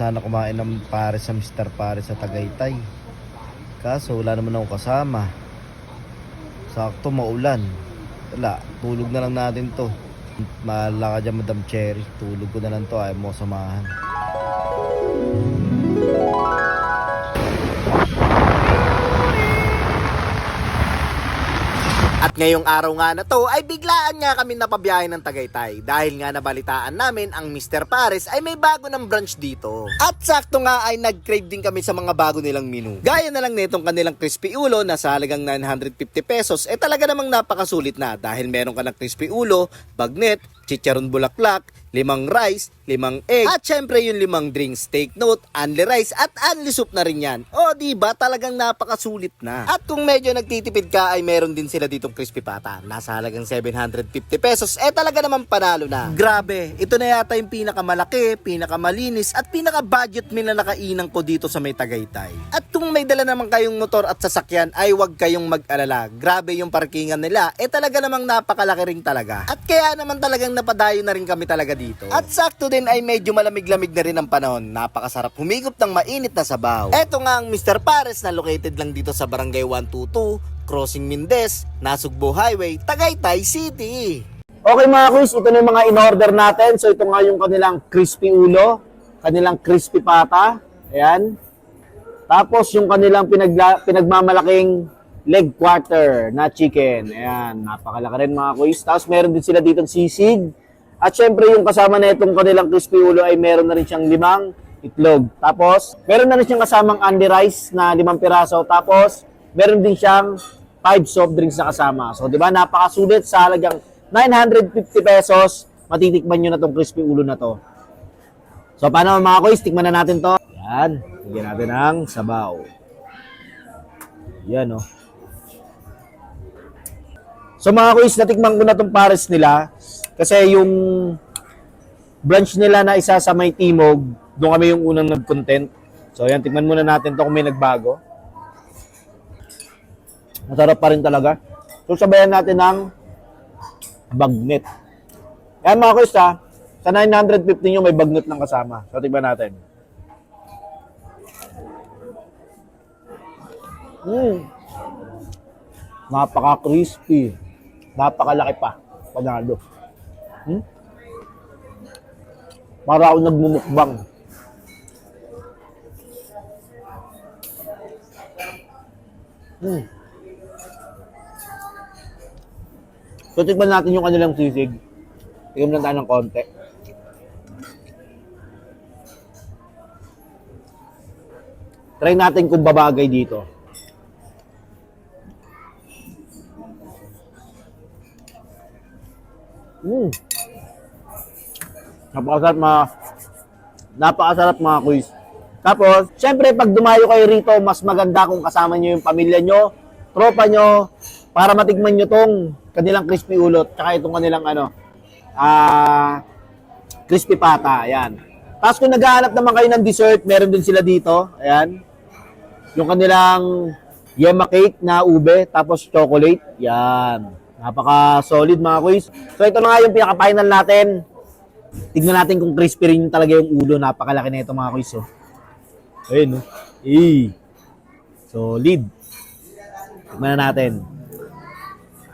sana kumain ng pare sa Mr. Pare sa Tagaytay. Kaso wala naman akong kasama. Sakto maulan. Wala, tulog na lang natin to. Mahala ka dyan, Madam Cherry. Tulog ko na lang to, ayaw mo samahan. At ngayong araw nga na to ay biglaan nga kami napabiyahe ng Tagaytay dahil nga nabalitaan namin ang Mr. Pares ay may bago ng branch dito. At sakto nga ay nag-crave din kami sa mga bago nilang menu. Gaya na lang nitong kanilang crispy ulo na sa halagang 950 pesos eh talaga namang napakasulit na dahil meron ka ng crispy ulo, bagnet, chicharon bulaklak, limang rice, limang egg, at syempre yung limang drinks. Take note, only rice at only soup na rin yan. O, di ba talagang napakasulit na. At kung medyo nagtitipid ka ay meron din sila ditong crispy pata. Nasa halagang 750 pesos. Eh talaga naman panalo na. Grabe, ito na yata yung pinakamalaki, pinakamalinis at pinaka-budget meal na nakainan ko dito sa may Tagaytay. At kung may dala naman kayong motor at sasakyan ay huwag kayong mag-alala. Grabe yung parkingan nila. Eh talaga namang napakalaki rin talaga. At kaya naman talagang napadayo na rin kami talaga dito. At sakto din ay medyo malamig-lamig na rin ang panahon. Napakasarap humigop ng mainit na sabaw. Eto nga ang Mr. Pares na located lang dito sa Barangay 122, Crossing Mindes, Nasugbo Highway, Tagaytay City. Okay mga quiz, ito na yung mga in-order natin. So ito nga yung kanilang crispy ulo, kanilang crispy pata. Ayan. Tapos yung kanilang pinagla, pinagmamalaking leg quarter na chicken. Ayan, napakalaki rin mga quiz. Tapos meron din sila dito sisig. At syempre yung kasama na itong kanilang crispy ulo ay meron na rin siyang limang itlog. Tapos meron na rin siyang kasamang Andy rice na limang piraso. Tapos meron din siyang five soft drinks na kasama. So, di ba, napakasulit sa halagang 950 pesos. Matitikman nyo na tong crispy ulo na to. So, paano mga kois? Tikman na natin to. Yan. Lagyan natin ng sabaw. Yan, oh. So, mga kois, natikman ko na tong pares nila. Kasi yung branch nila na isa sa may timog, doon kami yung unang nag-content. So, yan, tikman muna natin to kung may nagbago. Masarap pa rin talaga. So, sabayan natin ng bagnet. Yan mga kuys ha. Sa 950 nyo may bagnet ng kasama. So, tignan natin. Mm. Napaka-crispy. Napakalaki pa. Panalo. Hmm? Para ako nagmumukbang. Hmm. So, tignan natin yung kanilang sisig. Tignan lang tayo ng konti. Try natin kung babagay dito. Mm. Napakasarap mga napakasarap mga quiz. Tapos, syempre pag dumayo kayo rito, mas maganda kung kasama nyo yung pamilya nyo, tropa nyo, para matikman nyo tong kanilang crispy ulot, tsaka itong kanilang ano, ah, crispy pata, ayan. Tapos kung naghahanap naman kayo ng dessert, meron din sila dito, ayan. Yung kanilang yema cake na ube, tapos chocolate, yan. Napaka-solid mga quiz. So ito na nga yung pinaka-final natin. Tignan natin kung crispy rin talaga yung ulo. Napakalaki na ito mga quiz. Oh. Ayun, no? Eh. Solid. Tignan na natin.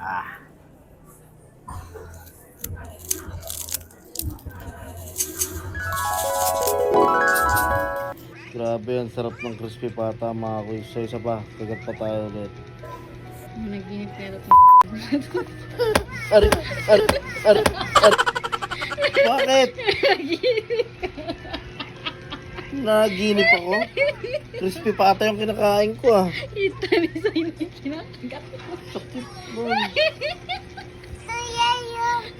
Ah. Grabe, ang sarap ng crispy pata mga kuys. So, isa pa, kagat pa tayo ulit. Naginip pero Ari, ari, ari, ari. Bakit? Naginip ako. Crispy pata yung kinakain ko ah. Ito ni Soy na kinakagat ko. Sakit mo.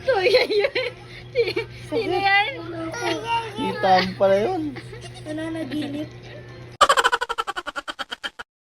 Soya yun. Si- Sino yan? Kita mo pala yun. Nananaginip.